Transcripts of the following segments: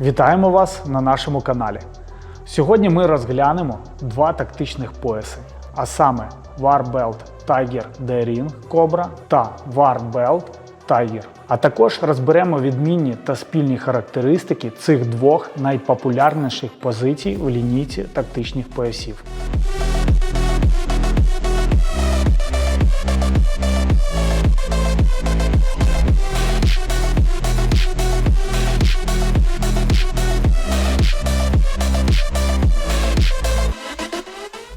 Вітаємо вас на нашому каналі. Сьогодні ми розглянемо два тактичних пояси, а саме Warbelt Tiger Daring Cobra та Warbelt Tiger. А також розберемо відмінні та спільні характеристики цих двох найпопулярніших позицій у лінійці тактичних поясів.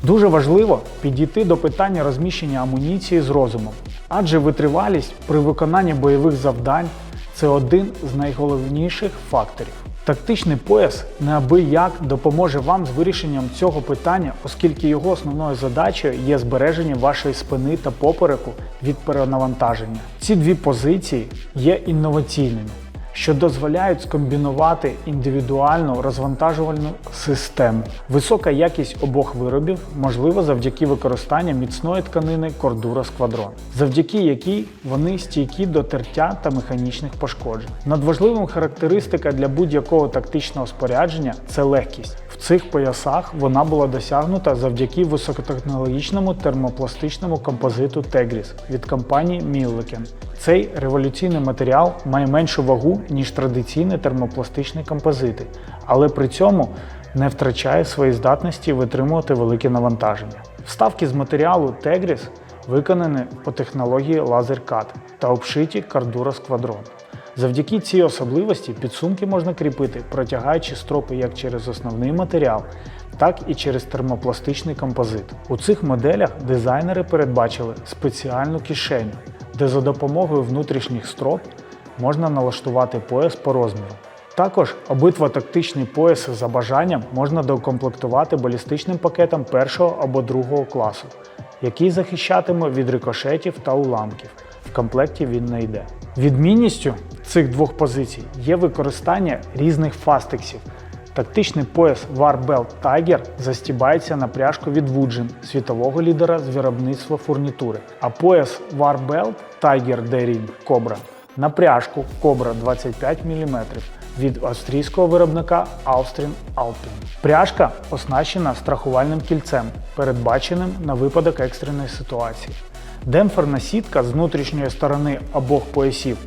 Дуже важливо підійти до питання розміщення амуніції з розумом, адже витривалість при виконанні бойових завдань це один з найголовніших факторів. Тактичний пояс неабияк допоможе вам з вирішенням цього питання, оскільки його основною задачею є збереження вашої спини та попереку від перенавантаження. Ці дві позиції є інноваційними що дозволяють скомбінувати індивідуальну розвантажувальну систему. Висока якість обох виробів можлива завдяки використанню міцної тканини Cordura Squadron, завдяки якій вони стійкі до тертя та механічних пошкоджень. Надважливим характеристика для будь-якого тактичного спорядження це легкість. В цих поясах вона була досягнута завдяки високотехнологічному термопластичному композиту Tegris від компанії Milliken. Цей революційний матеріал має меншу вагу, ніж традиційні термопластичні композити, але при цьому не втрачає свої здатності витримувати великі навантаження. Вставки з матеріалу Tegris виконані по технології LaserCut та обшиті Cardura Squadron. Завдяки цій особливості підсумки можна кріпити, протягаючи стропи як через основний матеріал, так і через термопластичний композит. У цих моделях дизайнери передбачили спеціальну кишеню, де за допомогою внутрішніх строп можна налаштувати пояс по розміру. Також обидва тактичні пояси за бажанням можна докомплектувати балістичним пакетом першого або другого класу, який захищатиме від рикошетів та уламків. В комплекті він не йде. Відмінністю цих двох позицій є використання різних фастексів. Тактичний пояс Warbelt Tiger застібається на пряжку від Woodgen, світового лідера з виробництва фурнітури, а пояс Warbelt Tiger Daring Cobra на пряжку Cobra 25 мм від австрійського виробника Austrian Alpine. Пряжка оснащена страхувальним кільцем, передбаченим на випадок екстреної ситуації. Демпферна сітка з внутрішньої сторони обох поясів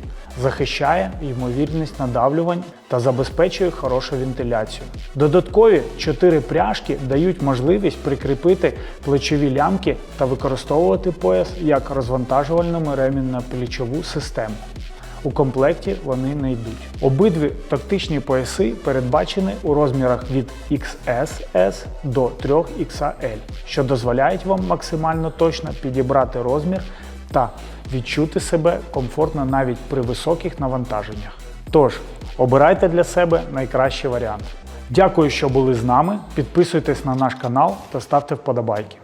захищає ймовірність надавлювань та забезпечує хорошу вентиляцію. Додаткові чотири пряжки дають можливість прикріпити плечові лямки та використовувати пояс як розвантажувальному ремінь на плечову систему. У комплекті вони не йдуть. Обидві тактичні пояси передбачені у розмірах від XSS до 3XL, що дозволяють вам максимально точно підібрати розмір та відчути себе комфортно навіть при високих навантаженнях. Тож, обирайте для себе найкращий варіант. Дякую, що були з нами. Підписуйтесь на наш канал та ставте вподобайки.